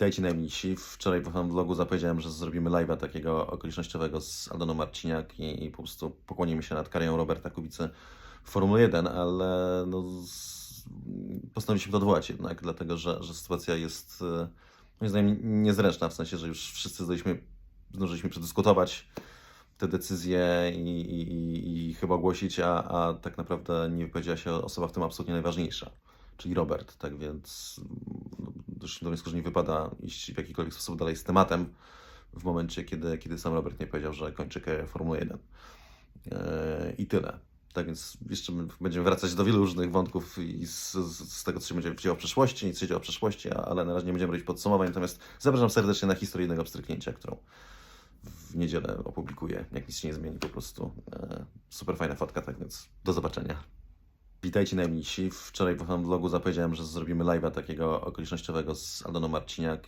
Witajcie najmniejsi. Wczoraj moim vlogu zapowiedziałem, że zrobimy live'a takiego okolicznościowego z Aldoną Marciniak i, i po prostu pokłonimy się nad karierą Roberta Kubicy w Formule 1, ale no, postanowiliśmy to odwołać jednak, dlatego że, że sytuacja jest e, moim zdaniem niezręczna, w sensie, że już wszyscy zdaliśmy, zdążyliśmy przedyskutować te decyzje i, i, i, chyba ogłosić, a, a tak naprawdę nie wypowiedziała się osoba w tym absolutnie najważniejsza, czyli Robert. Tak więc doszliśmy do wniosku, że nie wypada iść w jakikolwiek sposób dalej z tematem w momencie, kiedy, kiedy sam Robert nie powiedział, że kończy karierę Formuły 1. Yy, I tyle. Tak więc jeszcze będziemy wracać do wielu różnych wątków i z, z, z tego, co się będzie działo w przyszłości i co się działo w przeszłości, ale na razie nie będziemy robić podsumowań, natomiast zapraszam serdecznie na historyjnego pstryknięcia, którą w niedzielę opublikuję, jak nic się nie zmieni po prostu. E, super fajna fotka, tak więc do zobaczenia. Witajcie najmniejsi. Wczoraj w moim vlogu zapowiedziałem, że zrobimy live'a takiego okolicznościowego z Aldoną Marciniak